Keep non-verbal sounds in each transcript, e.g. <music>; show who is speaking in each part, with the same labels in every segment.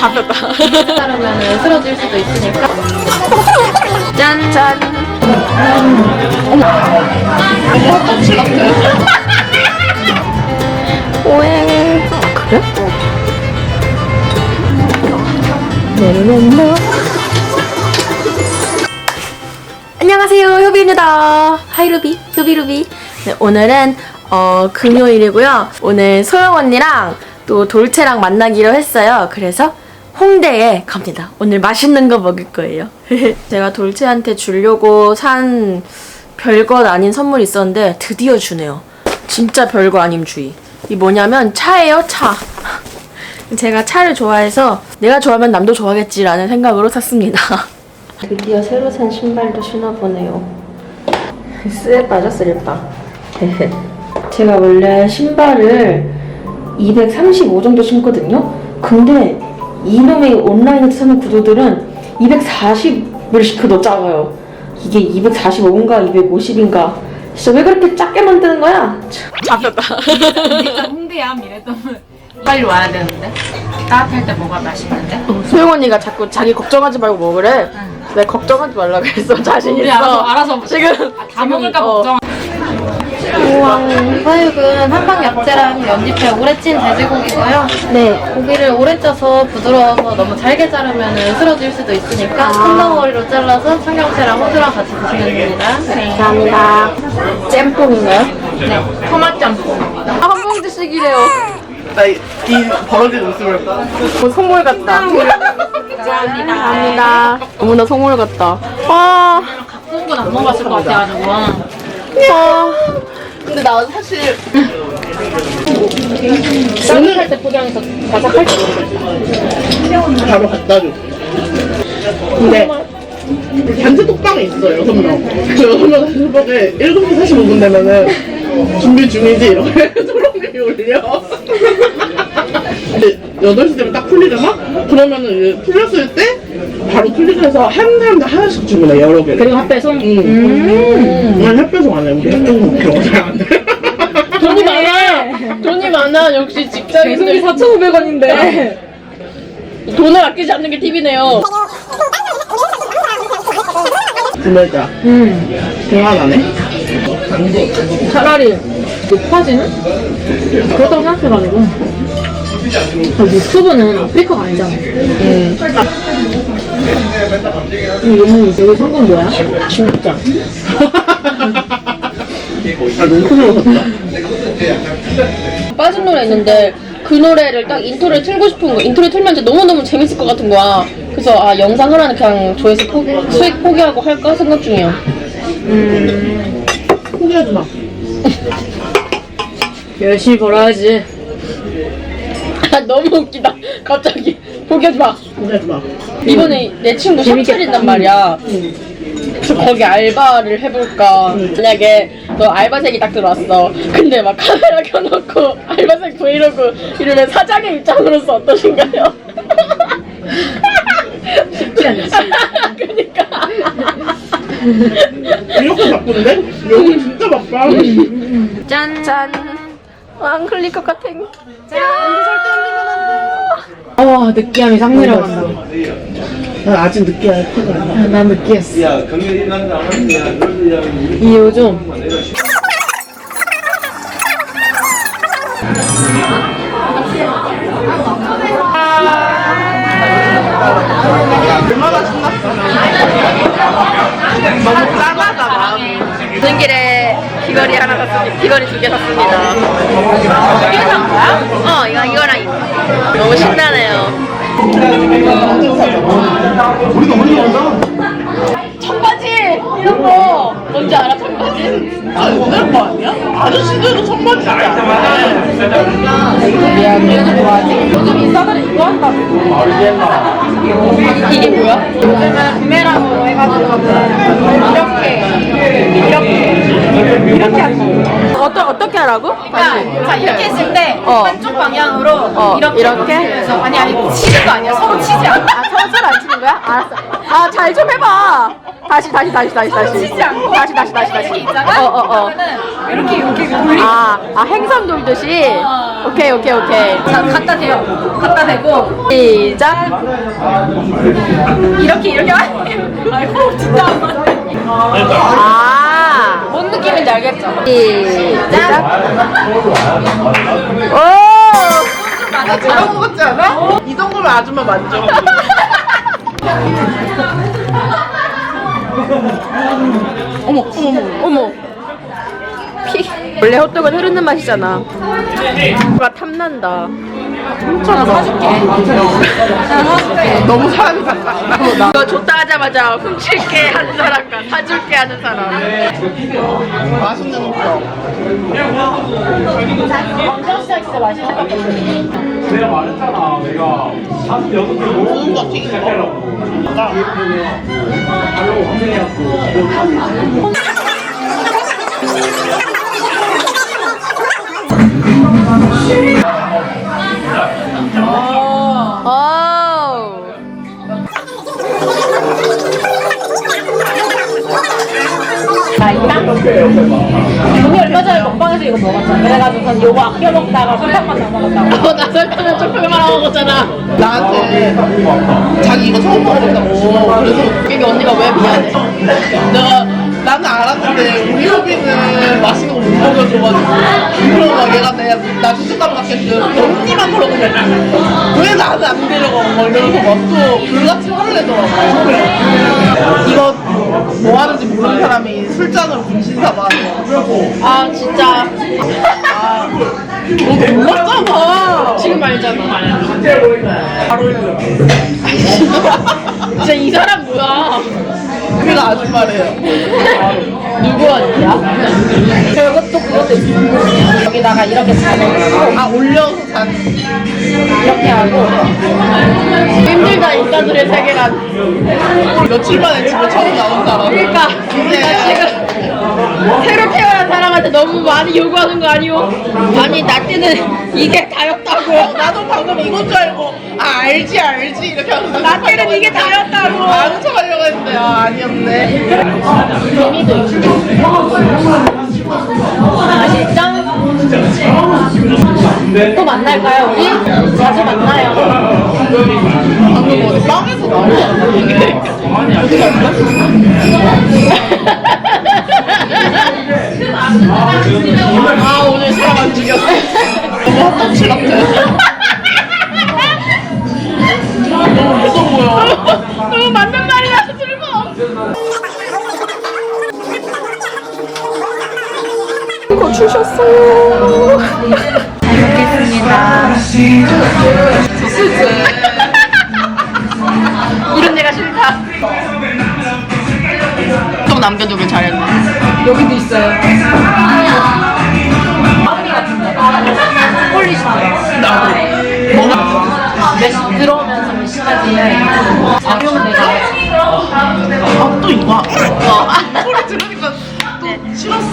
Speaker 1: 잡혔다.
Speaker 2: 따르면 쓰러질 수도 있으니까
Speaker 1: 짠, 짠. 오행. 그래? 네네네. 안녕하세요, 효비입니다. 하이루비, 효비루비. 네, 오늘은 어, 금요일이고요. 오늘 소영 언니랑 또 돌체랑 만나기로 했어요. 그래서 홍대에 갑니다. 오늘 맛있는 거 먹을 거예요. <laughs> 제가 돌체한테 주려고 산 별것 아닌 선물이 있었는데 드디어 주네요. 진짜 별거 아님 주의. 이 뭐냐면 차예요, 차. <laughs> 제가 차를 좋아해서 내가 좋아하면 남도 좋아하겠지라는 생각으로 샀습니다. <laughs> 드디어 새로 산 신발도 신어보네요. 쓰레 빠져 쓰레빠. 제가 원래 신발을 235 정도 신거든요. 근데 이놈의 온라인에서 사는 구두들은 240을 시켜도 작아요. 이게 245인가 250인가. 진짜 왜 그렇게 작게 만드는 거야? 잡혔다.
Speaker 2: 홍대야 이랬더니 빨리 와야 되는데 따뜻할 때 뭐가 맛있는데?
Speaker 1: 소영 언니가 자꾸 자기 걱정하지 말고 먹으래. 내가 걱정하지 말라 그랬어. 자신 있어.
Speaker 2: 알아서 알아서
Speaker 1: 지금
Speaker 2: 다 먹을까
Speaker 1: 어.
Speaker 2: 걱정. 우왕 사육은 한방 야채랑 연잎에 오래 찐 돼지고기고요.
Speaker 1: 네.
Speaker 2: 고기를 오래 쪄서 부드러워서 너무 잘게 자르면 쓰러질 수도 있으니까
Speaker 1: 아.
Speaker 2: 큰 덩어리로 잘라서 청경채랑 호두랑 같이 드시면 됩니다.
Speaker 1: 감사합니다. 짬뽕인가요?
Speaker 2: 네, 토마토 짬뽕입니다.
Speaker 1: 아, 한 봉지 씩이래요.
Speaker 3: 나이 벌어진 웃음을
Speaker 1: 뭐 선물 같다. 감사합니다. 너무나 선물 같다. 와.
Speaker 2: 갖고 온건 안 먹었을 것 같아가지고.
Speaker 1: 와. 근데 나 사실
Speaker 2: 따뜻할 때 포장해서 바삭할지.
Speaker 3: 바로 갖다 줘. 근데 단체 톡방이 있어 여섯 명. 그 여섯 명 단체 톡방에 7시 45분 되면은 준비 중이지 이렇게 <laughs> 초록님이 올려. 근데 8시 되면 딱 풀리잖아? 그러면은 이제 풀렸을 때 바로 클릭해서 한 사람당 하나씩 주문해 여러 개.
Speaker 2: 그리고 핫배송?
Speaker 3: 응. 음. 난 햇볕송 안 해. 우리 햇볕송 그런 거 잘 안 돼.
Speaker 1: 돈이 많아. 돈이 많아. 역시 직장인들
Speaker 2: 4,500원인데.
Speaker 1: 돈을 아끼지 않는 게 팁이네요.
Speaker 3: 구매자. 음. 대화 나네.
Speaker 2: 차라리 높아지는? 그렇다고 생각해가지고. 아, 유튜브는 아프리카가 아니잖아. 음. 이 여기 성공 뭐야?
Speaker 3: 진짜. 아, 너무 웃었다.
Speaker 1: 빠진 노래 있는데 그 노래를 딱 인트로에 틀고 싶은 거 인트로에 틀면 이제 너무너무 재밌을 것 같은 거야 그래서 아 영상 하나는 그냥 조회수 포기, 수익 포기하고 할까 생각 중이야
Speaker 3: 포기하지 마. <laughs>
Speaker 2: 열심히 벌어야지.
Speaker 1: 아 너무 웃기다 갑자기 포기하지 마
Speaker 3: 포기하지 마.
Speaker 1: 이번에 내 친구 샵 차린단 말이야 그래서 거기 알바를 해볼까 만약에 너 알바생이 딱 들어왔어 근데 막 카메라 켜놓고 <laughs> 알바생 브이로그 이러면 사장의 입장으로서 어떠신가요?
Speaker 2: 쉽지 않지. <laughs>
Speaker 1: 그니까
Speaker 3: 이렇게 바쁜데? 여기 진짜 바빠.
Speaker 1: 짠! 짠! 안 클릴 것 같아.
Speaker 2: 와, 느끼함이 싹 내려간다.
Speaker 3: 난 아직 느끼할 때가 아니야.
Speaker 2: 아, 난 느끼했어.
Speaker 4: 이
Speaker 2: 요즘
Speaker 3: 얼마나 신났어. 너무 짠하다, 마음이.
Speaker 1: 오는 길에 귀걸이 하나 샀습니다. 귀걸이 두 개 샀습니다. 두개 산 거야? 어, 이거, 이거랑 이거. 너무 신나네요. 청바지! 이런 거! 뭔지 알아, 청바지?
Speaker 3: 아, 옛날 거 아니야? 아저씨들도 청바지 알잖아.
Speaker 2: 요즘 인싸들은 이거 한다고.
Speaker 1: 이게 뭐야?
Speaker 2: 요즘은 부메랑으로 해가지고 이렇게 이렇게 이렇게 하는 거.
Speaker 1: 어떠, 어떻게 하라고?
Speaker 2: 그러니까 자 이렇게 했을 때
Speaker 1: 어.
Speaker 2: 한쪽 방향으로
Speaker 1: 어,
Speaker 2: 이렇게
Speaker 1: 이렇게?
Speaker 2: 해서 아니 아니 치는 거 아니야 서로 치지 않아.
Speaker 1: 아, 서로 안 치는 한 거야? 알았어. 아, 잘 좀 해봐. 다시, 다시, 다시, 다시, 다시. 다시, 다시, 다시, 다시. 어, 어, 어.
Speaker 2: 이렇게 이렇게 돌리.
Speaker 1: 아, 아, 행성 돌듯이? 오케이, 오케이, 오케이.
Speaker 2: 자, 갖다 대요. 갖다 대고
Speaker 1: 시작.
Speaker 2: 이렇게 이렇게. 아이고 진짜 안 맞네.
Speaker 1: 아,
Speaker 2: 뭔 느낌인지 알겠죠?
Speaker 1: 시작. 오!
Speaker 3: 나 잘한 것 같지 않아? 이 정도면 아줌마 만져. <laughs> 어머, 어머, 어머.
Speaker 1: 피. 원래 호떡은 흐르는 맛이잖아. 뭔가 탐난다.
Speaker 2: 나 사줄게. 나 사줄게.
Speaker 3: 너무 사람이 가깝다.
Speaker 1: 이거 줬다 하자마자 훔칠게 하는 사람과 사줄게 하는 사람.
Speaker 3: 맛있는 호떡.
Speaker 5: 내가 말했잖아. 내가 46개
Speaker 3: 구운 거 튀긴 거.
Speaker 1: 오.
Speaker 2: 언니 얼마 전에 먹방에서 이거 먹었잖아. 그래가지고 전 이거 아껴 먹다가 설탕만 남아갔다고.
Speaker 1: 어, 나 설탕을 조금만 먹었잖아.
Speaker 3: 나한테 자기 이거 처음 먹어본다고. 그래서
Speaker 1: 이게 언니가 왜 미안해?
Speaker 3: 내가 나는 알았는데 우리 효빈은 맛있는 거 못 먹여줘가지고 그러고 막 얘가 내가 나 주식감 같겠어 언니만 그러는데 왜 나는 안 데려가? 막 이러면서 막또 불같이 화를 내더라고. 이거 뭐 하는지 모르는 사람이 술잔으로 분신 삼아.
Speaker 1: 아 진짜.
Speaker 3: 너 몰랐잖아.
Speaker 1: 지금 알잖아.
Speaker 3: 바로
Speaker 1: 진짜 이 사람 뭐야?
Speaker 3: 그가 아줌마래요
Speaker 1: 누구 언니야?
Speaker 2: 그것도 그것도 있어. 여기다가 이렇게 잡아놓고
Speaker 3: 아 올려서 잔
Speaker 2: 이렇게 하고
Speaker 1: 힘들다 인간들의 세계란.
Speaker 3: 며칠 만에 집에 처음 나온 사람
Speaker 1: 그러니까 나 지금 새로 태어난 사람한테 너무 많이 요구하는 거 아니오? 아니 나 때는 이게 다였다고.
Speaker 3: 나도 방금 이건 줄 알고 아 알지 알지 이렇게 하면서
Speaker 1: 나 때는 이게 다였다고.
Speaker 3: 아는 척 하려고 했는데 아 아니었네
Speaker 2: 맛있죠? 또 만날까요 우리? 자주 만나요.
Speaker 3: 방금 어디 빵에서 갔나? 아 오늘 사람 안 죽였어 <laughs> 너무 헛떡치 같아
Speaker 1: 이거 주셨어요. 이런 내가 싫다.
Speaker 3: 좀 남겨두길 잘했네.
Speaker 2: 여기도 있어요. 몇 들어오면서 몇 시까지 작용 내가.
Speaker 3: 아 또 이거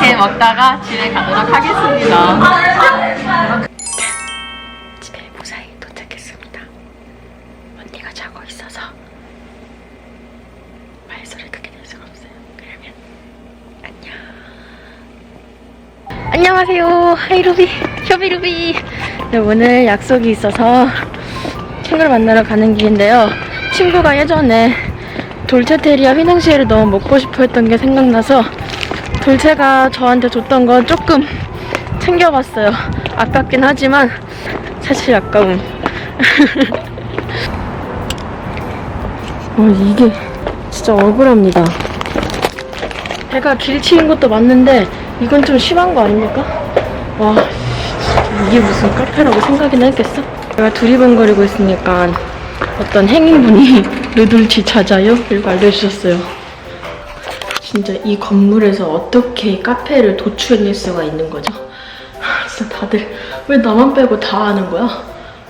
Speaker 1: 게 먹다가 집에 가도록 하겠습니다. 집에 무사히 도착했습니다. 언니가 자고 있어서 말소리 크게 낼 수가 없어요. 그러면 안녕. 안녕하세요. 하이루비, 쇼비루비. 네, 오늘 약속이 있어서 친구를 만나러 가는 길인데요. 친구가 예전에 돌체테리아 휘낭시에를 너무 먹고 싶어 했던 게 생각나서 돌체가 저한테 줬던 거 조금 챙겨봤어요. 아깝긴 하지만 사실 아까움. <laughs> 어, 이게 진짜 억울합니다. 배가 길치인 것도 맞는데 이건 좀 심한 거 아닙니까? 와, 이게 무슨 카페라고 생각이나 했겠어? 제가 두리번거리고 있으니까 어떤 행인분이 <laughs> 누들치 찾아요? 이렇게 알려주셨어요. 진짜 이 건물에서 어떻게 카페를 도출해낼 수가 있는 거죠? 하, <laughs> 진짜 다들 왜 나만 빼고 다 아는 거야?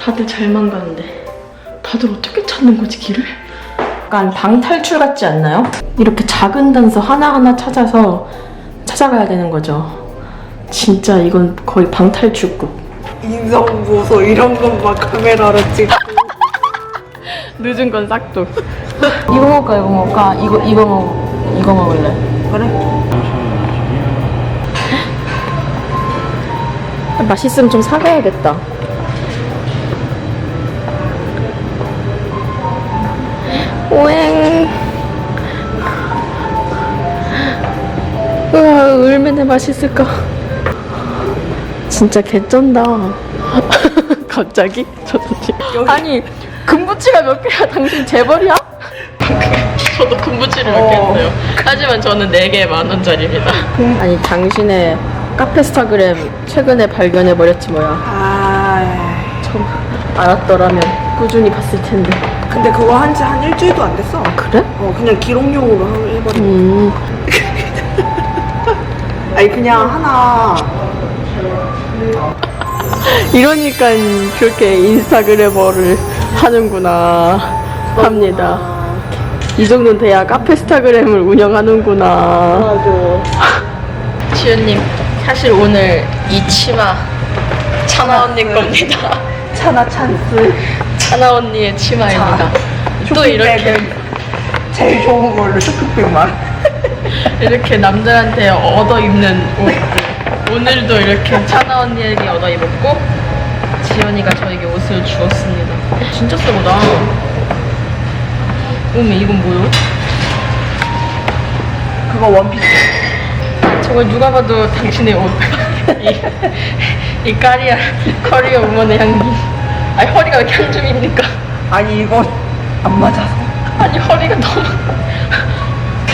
Speaker 1: 다들 잘만 가는데 다들 어떻게 찾는 거지 길을? 약간 방 탈출 같지 않나요? 이렇게 작은 단서 하나하나 찾아서 찾아가야 되는 거죠. 진짜 이건 거의 방 탈출급.
Speaker 3: 인성 보소 이런 것만 카메라로 찍고 <laughs>
Speaker 1: 늦은 건 싹둑. <laughs> 이거 먹을까 이거 먹을까? 이거 이거 먹 이거 먹을래.
Speaker 6: 그래? <laughs>
Speaker 1: 맛있으면 좀 사가야겠다. 오행. <laughs> 우와, 얼마나 맛있을까. 진짜 개쩐다. <laughs> 갑자기? 저도 지금. 아니, 금부치가 몇 개야? 당신 재벌이야? 저도 몇개 했어요. 하지만 저는 4개에 만 원짜리입니다. <laughs> 아니, 당신의 카페스타그램 최근에 발견해 버렸지 뭐야.
Speaker 6: 아
Speaker 1: 좀 알았더라면 꾸준히 봤을 텐데.
Speaker 6: 근데 그거 한 지 한 일주일도 안 됐어
Speaker 1: 그래?
Speaker 6: 어 그냥 기록용으로 하- 해버린
Speaker 1: 음. <laughs>
Speaker 6: 아니 그냥 하나
Speaker 1: 이러니까 그렇게 인스타그래머를 하는구나 합니다. 이 정도는 돼야 카페스타그램을 운영하는구나.
Speaker 6: 맞아
Speaker 1: 지연님, 사실 오늘 이 치마 차나 언니 겁니다.
Speaker 6: 차나 찬스
Speaker 1: 차나 언니의 치마입니다. 또 이렇게
Speaker 6: 제일 좋은 걸로 쇼핑백만
Speaker 1: 이렇게 남들한테 얻어 입는 옷. 오늘도 이렇게 차나 언니에게 얻어 입었고 지연이가 저에게 옷을 주었습니다. 어, 진짜 쎄보다. 어머 이건 뭐요?
Speaker 6: 그거 원피스 <laughs>
Speaker 1: 저걸 누가 봐도 당신의 옷. 이, 이 까리아 커리어 우먼의 향기. 아니 허리가 왜 이렇게 한 줌입니까?
Speaker 6: 아니 이거 안 맞아서
Speaker 1: 아니 허리가 너무.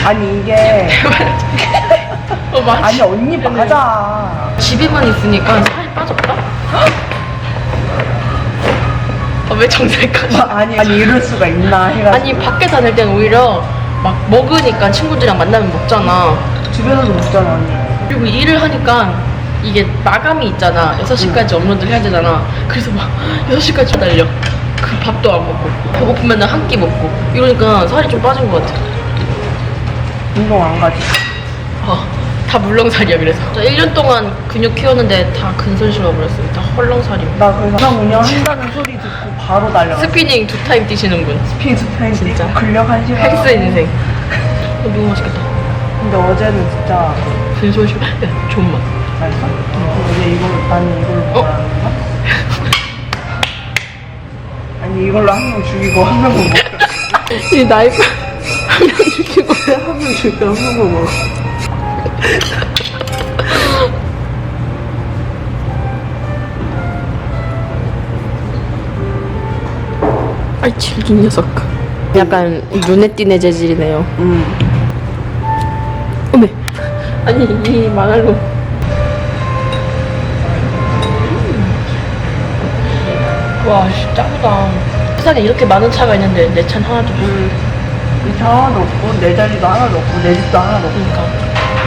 Speaker 6: 아니 이게 <laughs>
Speaker 1: 어 맞지?
Speaker 6: 아니 언니 맞아
Speaker 1: 집에만 있으니까 살이 빠졌다? <laughs> 아, 왜 정색하지?
Speaker 6: 아니 아니 이럴 수가 있나 해가지고.
Speaker 1: 아니 밖에 다닐 땐 오히려 막 먹으니까 친구들이랑 만나면 먹잖아.
Speaker 6: 집에서도 먹잖아. 언니
Speaker 1: 그리고 일을 하니까 이게 마감이 있잖아. 6시까지 업로드를 해야 되잖아. 그래서 막 <gasps> 6시까지 달려. 그 밥도 안 먹고 배고프면 한 끼 먹고. 이러니까 살이 좀 빠진 것 같아.
Speaker 6: 운동 안 가지?
Speaker 1: 아, 다 물렁살이야 그래서. 저 1년 동안 근육 키웠는데 다 근손 심어버렸어요. 다 헐렁살이
Speaker 6: 나 그래서 상 운영한다는 소리 듣고 바로 달려갔어
Speaker 1: 스피닝 두 타임 뛰시는군.
Speaker 6: 스피드 타임
Speaker 1: 진짜.
Speaker 6: 근력 한 시간
Speaker 1: 헬스 인생. 어, 너무 맛있겠다.
Speaker 6: 근데 어제는 진짜
Speaker 1: 근손 심 야, 좋은 맛.
Speaker 6: 맛있어? 어제 이걸 나는 이걸로 건가? 아니 이걸로 한 명 죽이고 한 명만 <laughs> 먹자
Speaker 1: 이 나이프 한명 죽이고.
Speaker 6: 한명 죽이고 한 명만 먹 <laughs> 어
Speaker 1: 아이 질긴 녀석 약간 눈에 띄는 재질이네요
Speaker 6: 음.
Speaker 1: 어메 아니 이 망할 놈 와, 씨, 짱이다. 세상에 이렇게 많은 차가 있는데 내 차는 하나도 없어.
Speaker 6: 이 차 하나도 없고 내 자리도 하나도 없고 내 집도 하나도 없고
Speaker 1: 그러니까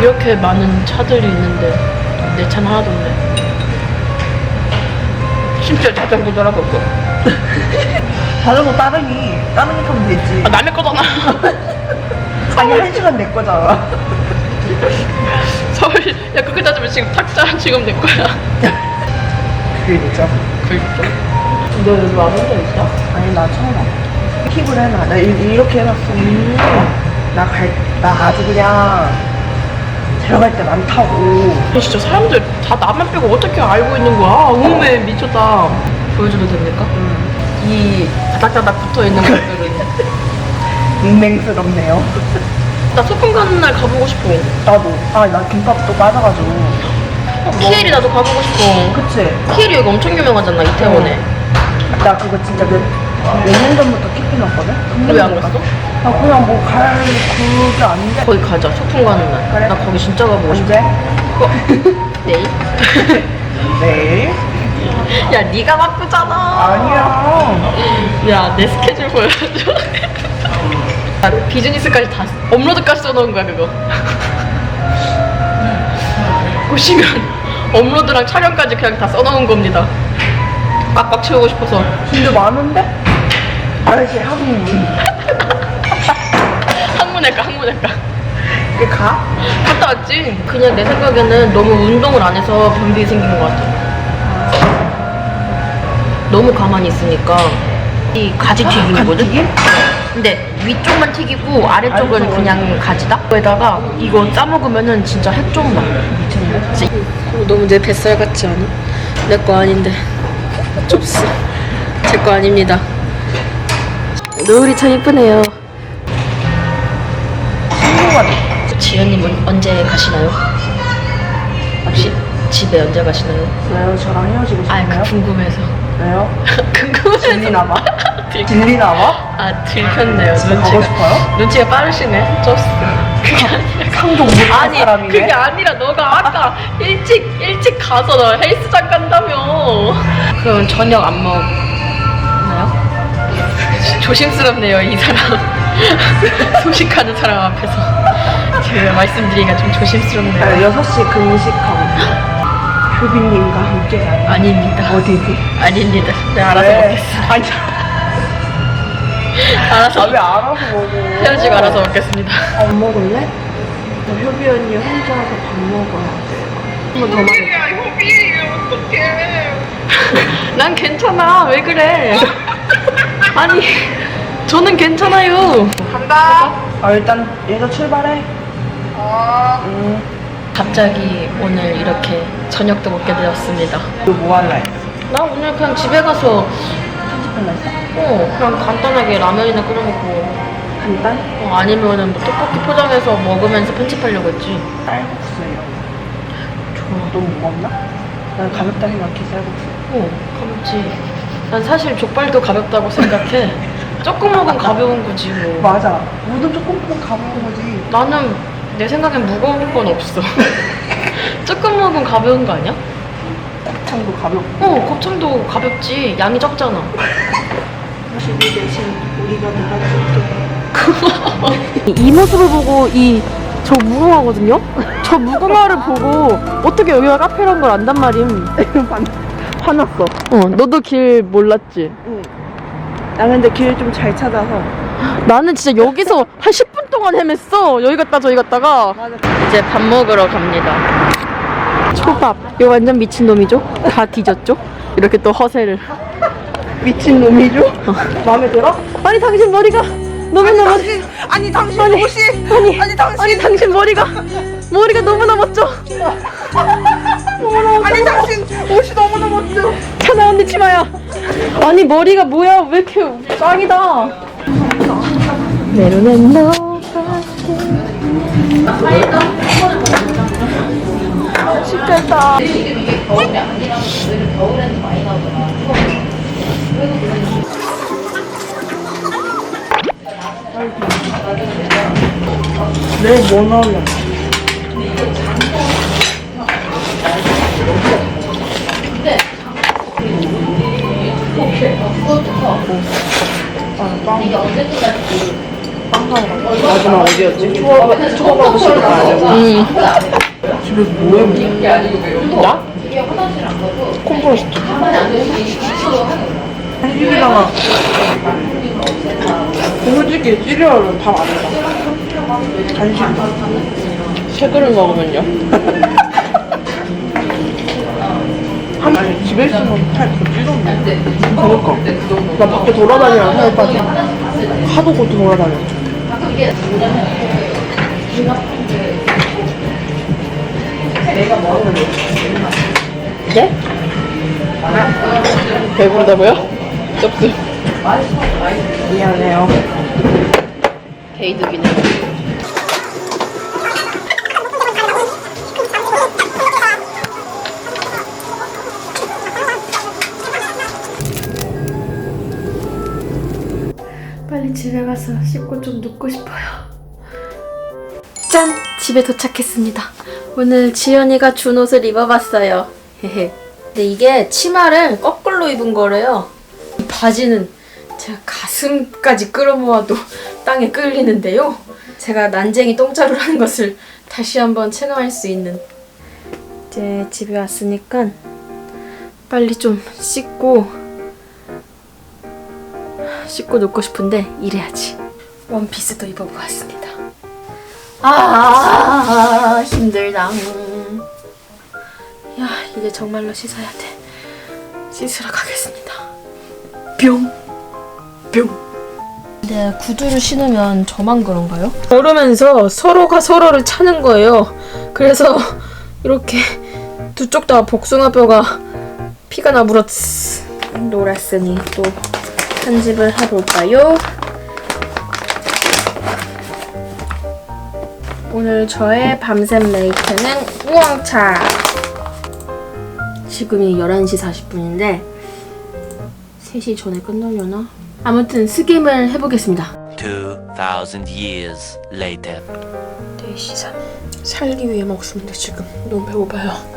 Speaker 1: 이렇게 많은 차들이 있는데 내 차는 하나도 없네. 심지어 자전거도 하나도 없어. <laughs>
Speaker 6: 자전거 따릉이 따릉이 타면 되지
Speaker 1: 아, 남의 거잖아. <laughs>
Speaker 6: 아니 한 시간 내 거잖아 <laughs>
Speaker 1: 서울, 야, 그렇게 따지면 지금 탁자 지금 내 거야.
Speaker 6: 그게 진짜
Speaker 1: 그러니까. 너 여기 와본 적 있어?
Speaker 6: 아니 나 처음 와 팁을 해놔 나 이- 이렇게 해놨어 나 갈 나 아주 그냥 들어갈 때 많다고
Speaker 1: 진짜 사람들 다 나만 빼고 어떻게 알고 있는 거야? 어메 미쳤다. 보여줘도 됩니까? 이 다닥다닥 붙어 있는 것들은
Speaker 6: 맹맹스럽네요
Speaker 1: 나 소풍 가는 날 가보고 싶어.
Speaker 6: 나도 아 나 김밥도 빠져가지고
Speaker 1: 어, 키엘이 나도 가보고 싶어.
Speaker 6: 그치?
Speaker 1: 키엘이 여기 엄청 유명하잖아 이태원에.
Speaker 6: 나 그거 진짜 몇년 전부터 키피 넣었거든?
Speaker 1: 왜 안 갔어?
Speaker 6: 나 그냥 뭐 갈 그게 아닌데
Speaker 1: 거기 가자. 소풍 가는 날.
Speaker 6: 그래?
Speaker 1: 나 거기 진짜 가보고 싶어.
Speaker 6: 언제?
Speaker 1: 어? <laughs> 내일?
Speaker 6: 내일?
Speaker 1: 야 네가 바꾸잖아.
Speaker 6: 아니야
Speaker 1: 야내 스케줄 보여줘. 야, 비즈니스까지 다 업로드까지 써놓은 거야 그거. 보시면 업로드랑 촬영까지 그냥 다 써놓은 겁니다. 빡빡 채우고 싶어서.
Speaker 6: 근데 많은데? 아저씨 한국인
Speaker 1: 항문외과 항문외과.
Speaker 6: 이게 가?
Speaker 1: 갔다 왔지? 그냥 내 생각에는 너무 운동을 안 해서 변비 생기는 것 같아. 너무 가만히 있으니까 이 가지 튀김이거든. 근데 위쪽만 튀기고 아래쪽은 그냥 가지다. 거기다가 이거 싸 먹으면은 진짜 핵종맛. 미쳤네. 너무 내 뱃살 같지 않아? 내 거 아닌데. 좁스. 제 거 아닙니다. 노을이 참 이쁘네요. 지연님은 언제 가시나요? 혹시 집에 언제 가시나요?
Speaker 6: 왜요? 저랑 헤어지고
Speaker 1: 아, 그 궁금해서.
Speaker 6: 왜요? <laughs>
Speaker 1: 궁금해서.
Speaker 6: 들리나 봐?
Speaker 1: 들- <laughs>
Speaker 6: 들리나 봐?
Speaker 1: 아, 들켰네요.
Speaker 6: 집에 가고 싶어요?
Speaker 1: 눈치가 빠르시네. 좁스. 그게 아니라.
Speaker 6: 상종 못한
Speaker 1: 아니,
Speaker 6: 사람이네.
Speaker 1: 그게 아니라 너가 아까 일찍, 일찍 가서 너 헬스장 간다며. 그럼 저녁 안 먹나요? 조심스럽네요, 이 사람. <laughs> 소식하는 사람 앞에서. 제가 말씀드리기가 좀 조심스럽네요.
Speaker 6: 6시 금식하고 효빈님과 함께 가요.
Speaker 1: 아닙니다.
Speaker 6: 어디지?
Speaker 1: 아닙니다. 네, 알아서 먹겠습니다.
Speaker 6: 아니,
Speaker 1: 알아서,
Speaker 6: 왜 알아서 먹어?
Speaker 1: 헤어지고 알아서 먹겠습니다.
Speaker 6: 안 먹을래? 저 효비 언니 혼자서 밥 먹어야 돼. 한번 더 말해. <laughs>
Speaker 1: 난 괜찮아. 왜 그래? 아니, 저는 괜찮아요.
Speaker 6: 간다. 아, 일단 얘도 출발해.
Speaker 1: 갑자기 오늘 이렇게 저녁도 먹게 되었습니다.
Speaker 6: 너뭐 할래?
Speaker 1: 나 오늘 그냥 집에 가서
Speaker 6: 편집할래 했어?
Speaker 1: 어 그냥 간단하게 라면이나 끓여 먹고
Speaker 6: 간단?
Speaker 1: 어, 아니면은 뭐 떡볶이 포장해서 먹으면서 편집하려고 했지.
Speaker 6: 쌀국수예요. 좋아. 너무 무겁나? 난 가볍다 생각해, 쌀국수.
Speaker 1: 어 가볍지. 난 사실 족발도 가볍다고 생각해. <laughs> 조금 먹으면 가벼운 거지 뭐.
Speaker 6: 맞아. 조금 조금 가벼운 거지.
Speaker 1: 나는 내 생각엔 무거운 건 없어. <laughs> 조금 먹으면 가벼운 거 아니야?
Speaker 6: 창도 가볍고.
Speaker 1: 어 곱창도 가볍지. 양이 적잖아.
Speaker 6: 시비 대신 우리가 놀아줄게. <laughs>
Speaker 1: 이 모습을 보고 이 저 무궁화거든요? 저 무궁화를 보고 어떻게 여기가 카페란 걸 안단 말임. <laughs>
Speaker 6: 화났어.
Speaker 1: 어, 너도 길 몰랐지?
Speaker 6: 나 근데 길 좀 잘 찾아서.
Speaker 1: 나는 진짜 여기서 <laughs> 한 10분 동안 헤맸어. 여기 갔다 저기 갔다가.
Speaker 6: 맞아.
Speaker 1: 이제 밥 먹으러 갑니다. 초밥. 이거 완전 미친놈이죠? 다 뒤졌죠? 이렇게 또 허세를.
Speaker 6: 미친 놈이죠? 마음에 들어?
Speaker 1: 아니, 당신 머리가 너무너무.
Speaker 6: 아니 당신
Speaker 1: 아니,
Speaker 6: 옷이
Speaker 1: 아니,
Speaker 6: 아니 당신
Speaker 1: 아니, 당신 머리가. 머리가 너무나 멋져.
Speaker 6: 아니 당신 옷이 너무나 멋져.
Speaker 1: 차나 언니 치마야. 아니 머리가 뭐야? 왜 이렇게 짱이다. 메로는 너. 맛있겠다.
Speaker 6: 내뭐 넣 을래? 마지막 어디였지? 집에 가야 되고
Speaker 1: 음.
Speaker 6: 집에 뭐해 먹어?
Speaker 1: 나?
Speaker 6: 콤포스트 한식이다가 솔직히 시리얼은 밥안 해봐 간식
Speaker 1: 세 그릇 먹으면요?
Speaker 6: 한 집에 있으면 살더 찌던데 그니까 나 밖에 돌아다니면 살 빠져 하도 곧 돌아다녔죠
Speaker 1: 네? 배부르다고요? 접수.
Speaker 6: 미안해요
Speaker 1: 개이득이네. 빨 집에 가서 씻고 좀 눕고 싶어요. 짠! 집에 도착했습니다. 오늘 지연이가 준 옷을 입어봤어요. 헤헤. 근데 이게 치마를 거꾸로 입은 거래요. 이 바지는 제가 가슴까지 끌어모아도 <laughs> 땅에 끌리는데요. 제가 난쟁이 똥자루라는 것을 다시 한번 체감할 수 있는 이제 집에 왔으니까 빨리 좀 씻고 씻고 눕고 싶은데 이래야지. 원피스도 입어보았습니다. 아 힘들다. 야 이제 정말로 씻어야 돼. 씻으러 가겠습니다. 뿅. 근데 구두를 신으면 저만 그런가요? 걸으면서 서로가 서로를 차는 거예요. 그래서 이렇게 두 쪽 다 복숭아뼈가 피가 나물었어. 놀았으니 또 편집을 해볼까요? 오늘 저의 밤샘 메이크는 우엉차. 지금이 11시 40분인데 3시 전에 끝나려나? 아무튼 스김을 해보겠습니다.
Speaker 7: 2,000 years later.
Speaker 1: 4시 3 살기 위해 먹습니다 지금. 너무 배고파요.